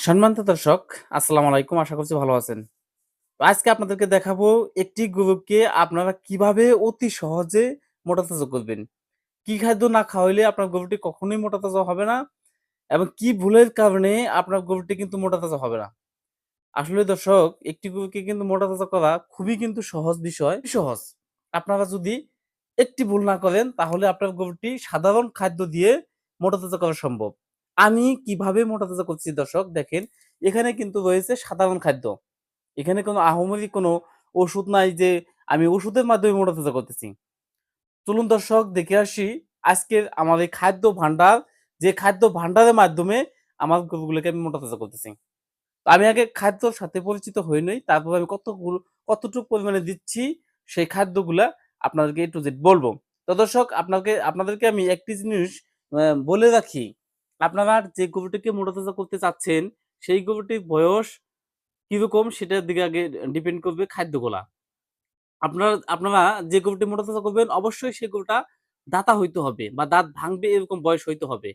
সম্মানিত দর্শক, আসসালামু আলাইকুম। আশা করছি ভালো আছেন। তো আজকে আপনাদেরকে দেখাবো একটি গরুকে আপনারা কীভাবে অতি সহজে মোটা তাজা করবেন। কি খাদ্য না খাওয়াইলে আপনার গরুটি কখনোই মোটা তাজা হবে না এবং কি ভুলের কারণে আপনার গরুটি কিন্তু মোটা তাজা হবে না। আসলে দর্শক, একটি গরুকে কিন্তু মোটা তাজা করা খুবই কিন্তু সহজ বিষয়। সহজ। আপনারা যদি একটি ভুল না করেন, তাহলে আপনার গরুটি সাধারণ খাদ্য দিয়ে মোটা তাজা করা সম্ভব। আমি কীভাবে মোটা তাজা করছি দর্শক, দেখেন, এখানে কিন্তু রয়েছে সাধারণ খাদ্য। এখানে কোনো আহমরি কোনো ওষুধ নাই যে আমি ওষুধের মাধ্যমে মোটা তাজা করতেছি। চলুন দর্শক, দেখে আসি আজকের আমার এই খাদ্য ভান্ডার যে খাদ্য ভান্ডারের মাধ্যমে আমার গরুগুলোকে আমি মোটা তাজা করতেছি আমি আগে খাদ্যর সাথে পরিচিত হই নাই, তারপর আমি কত কতটুকু পরিমাণে দিচ্ছি, সেই খাদ্যগুলা আপনাদেরকে একটু বলব। তো দর্শক, আপনাকে, আপনাদেরকে আমি একটি জিনিস বলে রাখি আপনারা যে গরুটিকে মোটা তাজা করতে চাচ্ছেন, সেই গরুটির বয়স কীরকম সেটার দিকে আগে ডিপেন্ড করবে খাদ্যগুলা। আপনারা আপনারা যে গরুটি মোটা তাজা করবেন, অবশ্যই সেই গরুটা দাতা হইতে হবে বা দাঁত ভাঙবে এরকম বয়স হইতে হবে।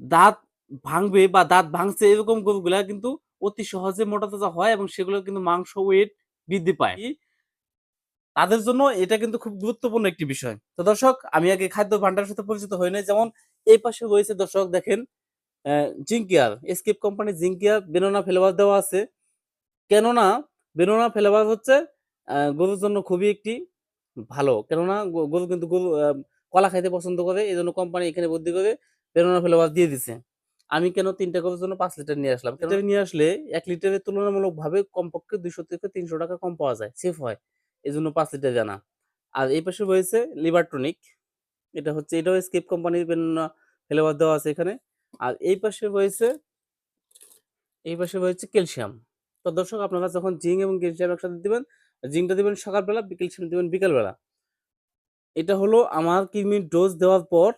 দাঁত ভাঙবে বা দাঁত ভাঙছে এরকম গরুগুলা কিন্তু অতি সহজে মোটা তাজা হয় এবং সেগুলো কিন্তু মাংস ওয়েট বৃদ্ধি পায়। তাদের জন্য এটা কিন্তু খুব গুরুত্বপূর্ণ একটি বিষয়। তো দর্শক, আমি আগে খাদ্য ভান্ডারের সাথে পরিচিত হই নাই। যেমন এই পাশে রয়েছে দর্শক দেখেন জিঙ্কিয়ার এসকেপ কোম্পানি জিঙ্কিয়ার, বেনোনা ফ্লেভার দেওয়া আছে। কেননা বেনোনা ফ্লেভার হচ্ছে গরুর জন্য খুবই একটি ভালো। কেননা গরু কিন্তু গরু কলা খাইতে পছন্দ করে এই জন্য কোম্পানি এখানে বুদ্ধি করে বেনোনা ফ্লেভার দিয়ে দিছে। আমি কেন তিনটা গরুর জন্য পাঁচ লিটার নিয়ে আসলাম? লিটার নিয়ে আসলে এক লিটারের তুলনামূলকভাবে কমপক্ষে দুইশো থেকে তিনশো টাকা কম পাওয়া যায় সেফ হয়। এই জন্য পাঁচ লিটার জানা। আর এই পাশে রয়েছে লিভারটনিক এটা হচ্ছে, এটাও স্কেপ কোম্পানির বেনোনা ফ্লেভার দেওয়া আছে এখানে। আর এই পাশে রয়েছে, এই পাশে রয়েছে ক্যালসিয়াম। তো দর্শক, আপনারা যখন জিঙ্ক এবং ক্যালসিয়াম একসাথে দিবেন, জিঙ্কটা দিবেন সকালবেলা, ক্যালসিয়াম দিবেন বিকালবেলা। এটা হলো আমার কৃমির ডোজ দেওয়ার পর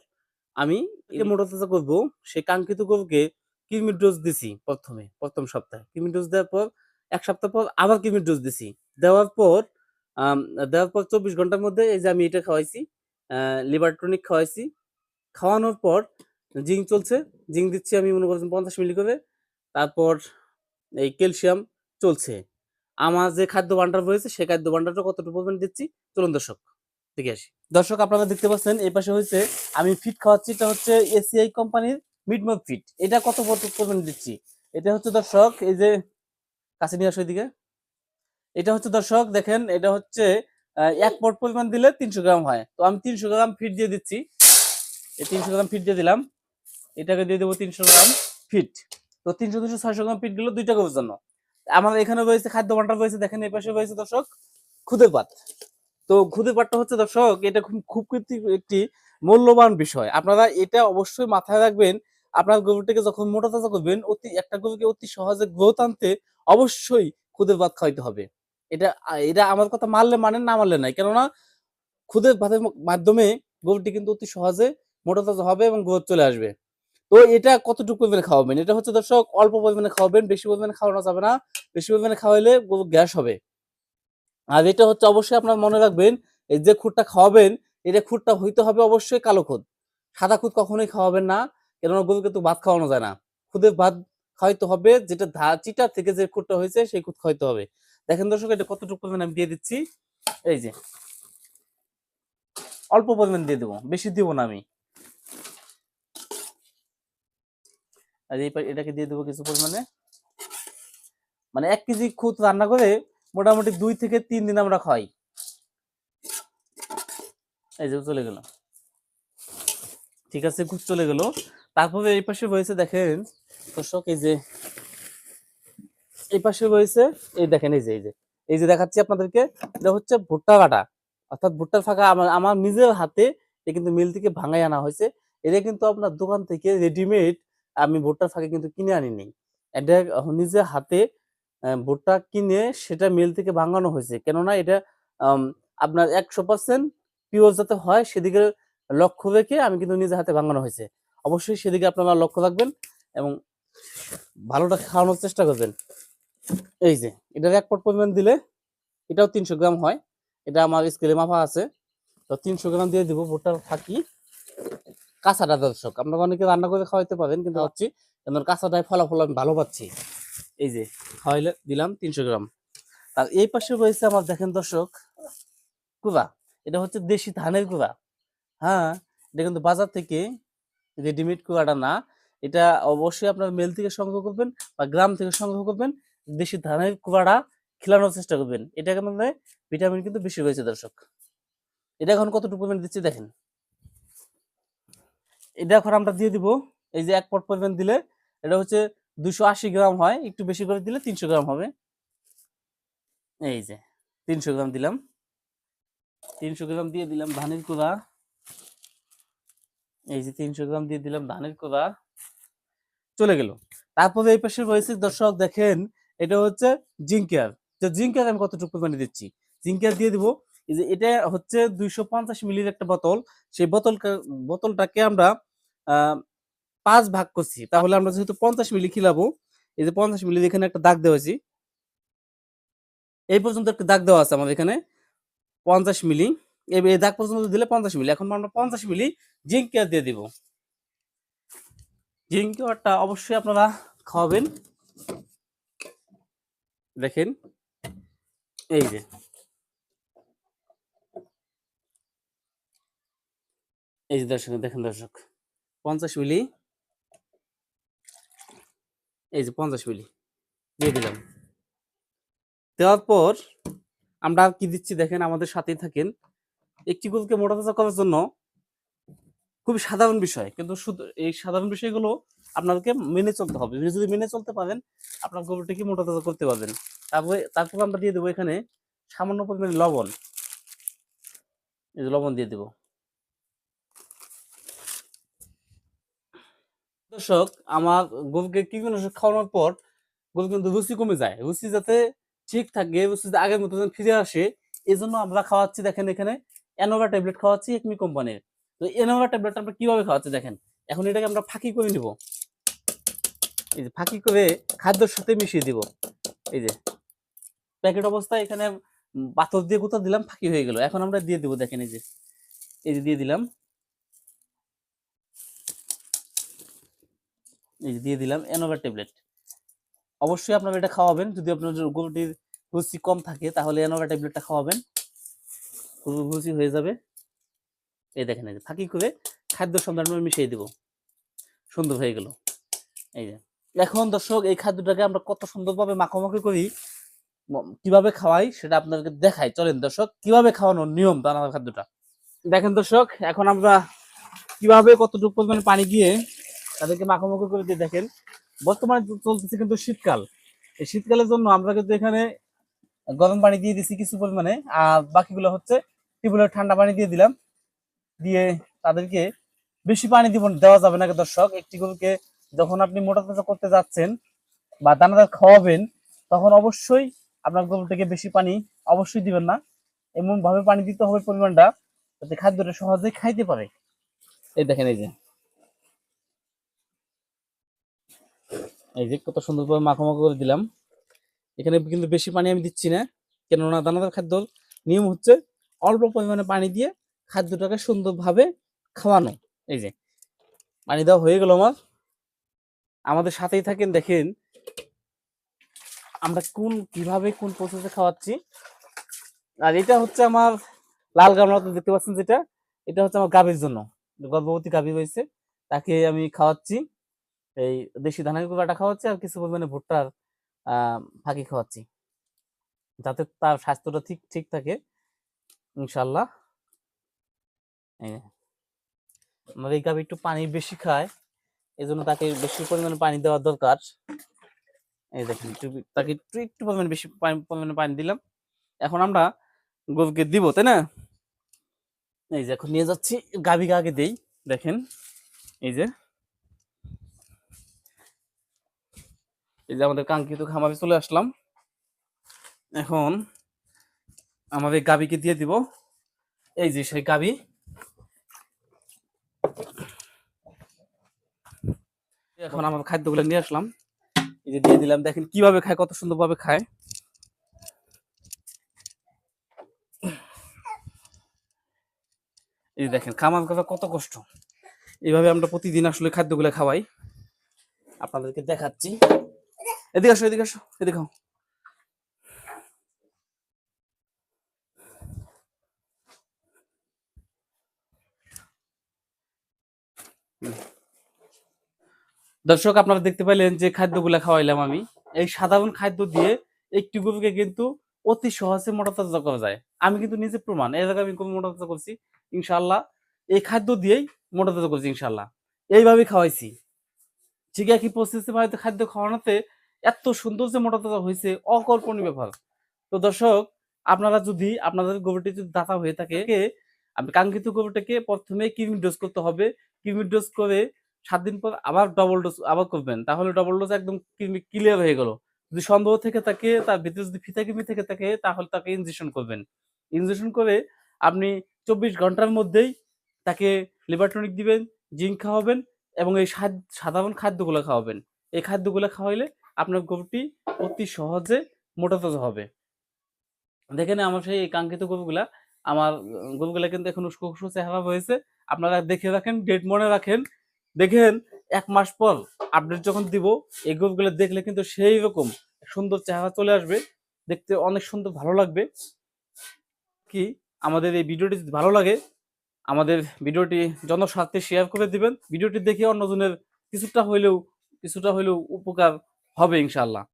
আমি মোটা তাজা করব। সেই কাঙ্ক্ষিত গরুকে কৃমির ডোজ দিছি প্রথমে, প্রথম সপ্তাহে। কৃমির ডোজ দেওয়ার পর, এক সপ্তাহ পর আবার কৃমির ডোজ দিছি। দেওয়ার পর দেওয়ার পর চব্বিশ ঘণ্টার মধ্যে এই যে আমি এটা খাওয়াইছি লিভার টনিক খাওয়াইছি। খাওয়ানোর পর জিঙ্ক চলছে, জিঙ্ক দিচ্ছি আমি মনে করছেন পঞ্চাশ মিলি করে তারপর এই ক্যালসিয়াম চলছে। আমার যে খাদ্য ভান্ডার রয়েছে, সেই খাদ্য ভান্ডারটা কতটুকু পরিমাণ দিচ্ছি? চলুন দর্শক, দেখে আসি। দর্শক, আপনারা দেখতে পাচ্ছেন, এই পাশে হচ্ছে আমি ফিট খাওয়াচ্ছি, এটা হচ্ছে এসিআই কোম্পানির মিডমোড ফিট এটা কত পরিমাণ দিচ্ছি? এটা হচ্ছে দর্শক, এই যে, কাছে নিয়ে আসো এদিকে। এটা হচ্ছে দর্শক, দেখেন, এটা হচ্ছে এক পট পরিমাণ দিলে তিনশো গ্রাম হয়। তো আমি তিনশো গ্রাম ফিট দিয়ে দিচ্ছি। এই তিনশো গ্রাম ফিট দিয়ে দিলাম। এটাকে দিয়ে দেবো তিনশো গ্রাম ফিট তো তিনশো তিনশো ছয়শো গ্রাম ফিট গেলো দুইটা গরুর জন্য। আমার এখানে রয়েছে, খাদ্য ভান্ডার রয়েছে, দেখেন এই পাশে রয়েছে দর্শক খুদের পাত। তো খুদের পাতটা হচ্ছে দর্শক, এটা খুব খুব একটি মূল্যবান বিষয়। আপনারা এটা অবশ্যই মাথায় রাখবেন। আপনার গরুটিকে যখন মোটা তাজা করবেন, অতি, একটা গরুকে অতি সহজে গ্রোথ আনতে অবশ্যই খুদের ভাত খাওয়াইতে হবে। এটা এটা আমার কথা মানলে মানেন না মানলে নাই। কেননা খুদের ভাতের মাধ্যমে গোবরটি কিন্তু অতি সহজে মোটা তাজা হবে এবং গ্রোথ চলে আসবে। তো এটা কতটুকু পরিমাণে খাওয়াবেন? এটা হচ্ছে দর্শক, অল্প পরিমাণে খাওয়াবেন, বেশি পরিমাণে খাওয়ানো যাবে না। বেশি পরিমাণে খাওয়াইলে গ্যাস হবে। আর এটা হচ্ছে অবশ্যই আপনার মনে রাখবেন, এই যে খুঁটটা খাওয়াবেন, এটা খুঁটটা হইতে হবে অবশ্যই কালো খুদ। সাদা খুদ কখনোই খাওয়াবেন না, কেননা গরুকে তো ভাত খাওয়ানো যায় না। খুদের ভাত খাওয়াইতে হবে, যেটা চিটা থেকে যে খুঁটটা হয়েছে, সেই খুদ খাওয়াইতে হবে। দেখেন দর্শক, এটা কতটুকু পরিমাণ আমি দিয়ে দিচ্ছি? এই যে, অল্প পরিমাণ দিয়ে দেবো, বেশি দিব না আমি। এটাকে দিয়ে দেবো কিছু পরিমাণে। মানে এক কেজি খুদ রান্না করে মোটামুটি দুই থেকে তিন দিন আমরা খাই। এই যে, চলে গেল। ঠিক আছে খুব চলে গেল। তারপরে এই পাশে রয়েছে, দেখেন, দর্শক, এই যে এই পাশে রয়েছে, এই দেখেন, এই যে এই যে এই যে দেখাচ্ছি আপনাদেরকে, এটা হচ্ছে ভুট্টা কাটা। অর্থাৎ ভুট্টার ফাঁকা আমার আমার নিজের হাতে এটা কিন্তু মিল থেকে ভাঙাই আনা হয়েছে। এটা কিন্তু আপনার দোকান থেকে রেডিমেড আমি ভুট্টার ফাঁকে কিন্তু কিনে আনিনি। এটা নিজের হাতে ভুট্টা কিনে সেটা মিল থেকে ভাঙানো হয়েছে। কেননা এটা আপনার একশো পার্সেন্ট পিওর যাতে হয়, সেদিকে লক্ষ্য রেখে আমি কিন্তু নিজের হাতে ভাঙানো হয়েছে। অবশ্যই সেদিকে আপনারা লক্ষ্য রাখবেন এবং ভালোটা খাওয়ানোর চেষ্টা করবেন। এই যে এটার এক পট পরিমাণ দিলে এটাও তিনশো গ্রাম হয়। এটা আমার স্কেলে মাফা আছে। তো তিনশো গ্রাম দিয়ে দিব ভুট্টার ফাঁকি। কাঁচাটা দর্শক আপনারা অনেকে রান্না করে খাওয়াইতে পারেন কিন্তু হচ্ছে কারণ কাঁচাটায় ফলাফল আমি ভালো পাচ্ছি। এই যে খাওয়াইলে দিলাম তিনশো গ্রাম। আর এই পাশে রয়েছে আমার দেখেন দর্শক কুড়া। এটা হচ্ছে দেশি ধানের কুড়া। হ্যাঁ এটা কিন্তু বাজার থেকে রেডিমেড কুড়াটা না। এটা অবশ্যই আপনার মেল থেকে সংগ্রহ করবেন বা গ্রাম থেকে সংগ্রহ করবেন। দেশি ধানের কুড়াটা খেলানোর চেষ্টা করবেন। এটাকে মধ্যে ভিটামিন কিন্তু বেশি রয়েছে, দর্শক। এটা এখন কতটুকু পরিমাণ দিচ্ছি দেখেন। এটা এখন আমরা দিয়ে দিব, এই যে এক পট পরিমাণ দিলে এটা হচ্ছে দুশো গ্রাম হয়, একটু বেশি করে দিলে তিনশো গ্রাম হবে। এই যে, তিনশো গ্রাম দিলাম। তিনশো গ্রাম দিয়ে দিলাম ধানের কুড়া। এই যে তিনশো গ্রাম দিয়ে দিলাম ধানের কুড়া। চলে গেল। তারপরে এই পাশে রয়েছে, দর্শক, দেখেন এটা হচ্ছে জিঙ্কার তো জিঙ্কার আমি কতটুকু পরিমাণে দিচ্ছি? জিঙ্কার দিয়ে দিব যে এটা হচ্ছে দুইশো পঞ্চাশ মিলির একটা বোতল। সেই বোতল বোতলটাকে আমরা পাঁচ ভাগ করছি। তাহলে আমরা যেহেতু পঞ্চাশ মিলি খিলাবো, এই যে পঞ্চাশ মিলি এখানে একটা দাগ দেওয়া হয়েছি। এই পর্যন্ত একটা দাগ দেওয়া আছে আমাদের এখানে, পঞ্চাশ মিলি। এই দাগ পর্যন্ত দিলে পঞ্চাশ মিলি। এখন আমরা পঞ্চাশ মিলি জিঙ্ক কেয়ার দিয়ে দিব। জিঙ্ক কেয়ারটা অবশ্যই আপনারা খাওয়াবেন। দেখেন। এই যে। এই যে দর্শক, দেখেন দর্শক। পঞ্চাশ মিলি। এই যে পঞ্চাশ মিলি। দিয়ে দিলাম। দেওয়ার পর আমরা কি দিচ্ছি দেখেন, আমাদের সাথেই থাকেন। একটি গরুকে মোটা করার জন্য খুবই সাধারণ বিষয়। কিন্তু শুধু এই সাধারণ বিষয়গুলো আপনাদেরকে মেনে চলতে হবে। যদি মেনে চলতে পারেন, আপনার গরুটিকে মোটা তাজা করতে পারবেন। তারপরে, তারপর আমরা দিয়ে দেবো এখানে সামান্য পরিমাণে লবণ। এই যে লবণ দিয়ে দেবো। দর্শক, আমার গরুকে কীটনাশক খাওয়ানোর পর গরু কিন্তু রুচি কমে যায়। রুচি যাতে ঠিক থাকে, রুচি যাতে আগের মতো ফিরে আসে এই জন্য আমরা খাওয়াচ্ছি দেখেন এখানে অ্যানোভা ট্যাবলেট খাওয়াচ্ছি একমি কোম্পানির। তো অ্যানোভা ট্যাবলেট আমরা কীভাবে খাওয়াচ্ছি দেখেন? এখন এটাকে আমরা ফাঁকি করে নিব। এই যে ফাঁকি করে খাদ্যের সাথে মিশিয়ে দিব। এই যে প্যাকেট অবস্থায় এখানে পাথর দিয়ে কোথাও দিলাম, ফাঁকি হয়ে গেল। এখন আমরা দিয়ে দিব, দেখেন এই যে। এই যে দিয়ে দিলাম। এই যে দিয়ে দিলাম অ্যানোভা ট্যাবলেট। অবশ্যই আপনারা এটা খাওয়াবেন। যদি আপনার গরুটির রুচি কম থাকে, তাহলে অ্যানোভা ট্যাবলেটটা খাওয়াবেন। রুচি হয়ে যাবে। এই দেখেন এই যে, ফাঁকি করে খাদ্য আমরা মিশিয়ে দিব। সুন্দর হয়ে গেল। এই যে। এখন দর্শক, এই খাদ্যটাকে আমরা কত সুন্দরভাবে মাখামাখি করি কীভাবে খাওয়াই সেটা আপনাদেরকে দেখাই। চলেন দর্শক, কীভাবে খাওয়ানোর নিয়ম দানাদার খাদ্যটা? দেখেন দর্শক, এখন আমরা কীভাবে কতটুকু পরিমাণে পানি দিয়ে তাদেরকে মাখামাখি করে দিয়ে দেখেন, বর্তমানে চলতেছে কিন্তু শীতকাল। এই শীতকালের জন্য আমরা কিন্তু এখানে গরম পানি দিয়ে দিছি কিছু পরিমাণে, আর বাকিগুলো হচ্ছে টিউবওয়েলের ঠান্ডা পানি দিয়ে দিলাম। দিয়ে তাদেরকে বেশি পানি দিব দেওয়া যাবে না দর্শক, একটি গরুকে যখন আপনি মোটা তাজা করতে যাচ্ছেন বা দানাদার খাওয়াবেন, তখন অবশ্যই আপনার গরুটাকে বেশি পানি অবশ্যই দিবেন না। এমন ভাবে পানি দিতে হবে পরিমাণটা যাতে খাদ্যটা সহজেই খাইতে পারে। এই দেখেন এই যে। এই যে কত সুন্দরভাবে মাখামাখা করে দিলাম। এখানে কিন্তু বেশি পানি আমি দিচ্ছি না, কেননা দানাদার খাদ্য নিয়ম হচ্ছে অল্প পরিমাণে পানি দিয়ে খাদ্যটাকে সুন্দরভাবে খাওয়ানো। এই যে, পানি দেওয়া হয়ে গেল আমার। আমাদের সাথেই থাকেন, দেখেন। আমরা কোন, কীভাবে কোন প্রসেসে খাওয়াচ্ছি। আর এটা হচ্ছে আমার লাল গামলা দেখতে পাচ্ছেন যেটা? এটা হচ্ছে আমার গাভীর জন্য। গর্ভবতী গাভী হয়েছে। তাকে আমি খাওয়াচ্ছি। এই দেশি ধানের গুঁড়াটা খাওয়াচ্ছি আর কিছু পরিমাণে ভুট্টার ফাঁকি খাওয়াচ্ছি। যাতে তার স্বাস্থ্যটা ঠিক ঠিক থাকে। ইনশাল্লাহ। আমার এই গাভী একটু পানি বেশি খায়। এই জন্য তাকে বেশি পরিমাণে পানি দেওয়া দরকার। এই দেখেন তাকে একটু একটু পরিমাণে বেশি পরিমাণে পানি দিলাম। এখন আমরা গরুকে দিব, তাই না? এই যে এখন নিয়ে যাচ্ছি, গাভীকে আগে দেই, দেখেন। এই যে। এই যে আমাদের কাঙ্ক্ষিত খামারে চলে আসলাম। এখন আমাদের গাভীকে দিয়ে দিব। এই যে সেই গাভী। এখন আমার খাদ্যগুলো নিয়ে আসলাম। এই যে দিয়ে দিলাম, দেখেন কীভাবে খায়, কত সুন্দর ভাবে খায়। এই যে দেখেন, খামার করা কত কষ্ট। এইভাবে আমরা প্রতিদিন আসলে খাদ্যগুলো খাওয়াই। আপনাদেরকে দেখাচ্ছি। এদিকে আসো এদিকে আসো, এদিকে দর্শক, আপনারা দেখতে পাইলেন যে খাদ্যগুলো খাওয়াইলাম আমি। এই সাধারণ খাদ্য দিয়ে একটি গরুকে কিন্তু অতি সহজে মোটাতাজা করা যায়। আমি কিন্তু নিজে প্রমাণ, এই জায়গায় আমি মোটাতাজা করছি ইনশাল্লাহ এই খাদ্য দিয়েই মোটাতাজা করছি ইনশাল্লাহ এইভাবে খাওয়াইছি। ঠিক একই প্রসেসে বাড়িতে খাদ্য খাওয়ানোতে এত সুন্দর যে মোটাতাজা হয়েছে, অকল্পনীয় ব্যাপার। তো দর্শক, আপনারা যদি আপনাদের গরুটি যদি দাতা হয়ে থাকে আপনি কাঙ্ক্ষিত গরুটাকে প্রথমে কৃমি ডোজ করতে হবে। কৃমি ডোজ করে সাত দিন পর আবার ডবল ডোজ আবার করবেন। তাহলে ডবল ডোজ একদম ক্লিয়ার হয়ে গেল। যদি সন্দেহ থেকে থাকে, তার ভিতরে যদি ফিতা কৃমি থেকে থাকে, তাহলে তাকে ইনজেকশন করবেন। ইনজেকশন করে আপনি চব্বিশ ঘণ্টার মধ্যেই তাকে লিভার দিবেন জিঙ্ক খাওয়াবেন এবং এই সাধারণ খাদ্যগুলো খাওয়াবেন। এই খাদ্যগুলো খাওয়াইলে আপনার গরুটি অতি সহজে মোটা তাজা হবে। দেখেন আমার সেই কাঙ্ক্ষিত গরুগুলা, আমার, গরুগুলা কিন্তু এখন উস্কো চেহারা হয়েছে। আপনারা দেখে রাখেন ডেট মনে রাখেন। দেখেন, এক মাস পর আপডেট যখন দিব, এই গ্রুপগুলো দেখলে কিন্তু সেই রকম সুন্দর চেহারা চলে আসবে। দেখতে অনেক সুন্দর ভালো লাগবে। কি, আমাদের এই ভিডিওটি যদি ভালো লাগে, আমাদের ভিডিওটি জনস্বার্থে শেয়ার করে দিবেন। ভিডিওটি দেখে অন্যজনের কিছুটা হইলেও কিছুটা হইলেও উপকার হবে ইনশাআল্লাহ।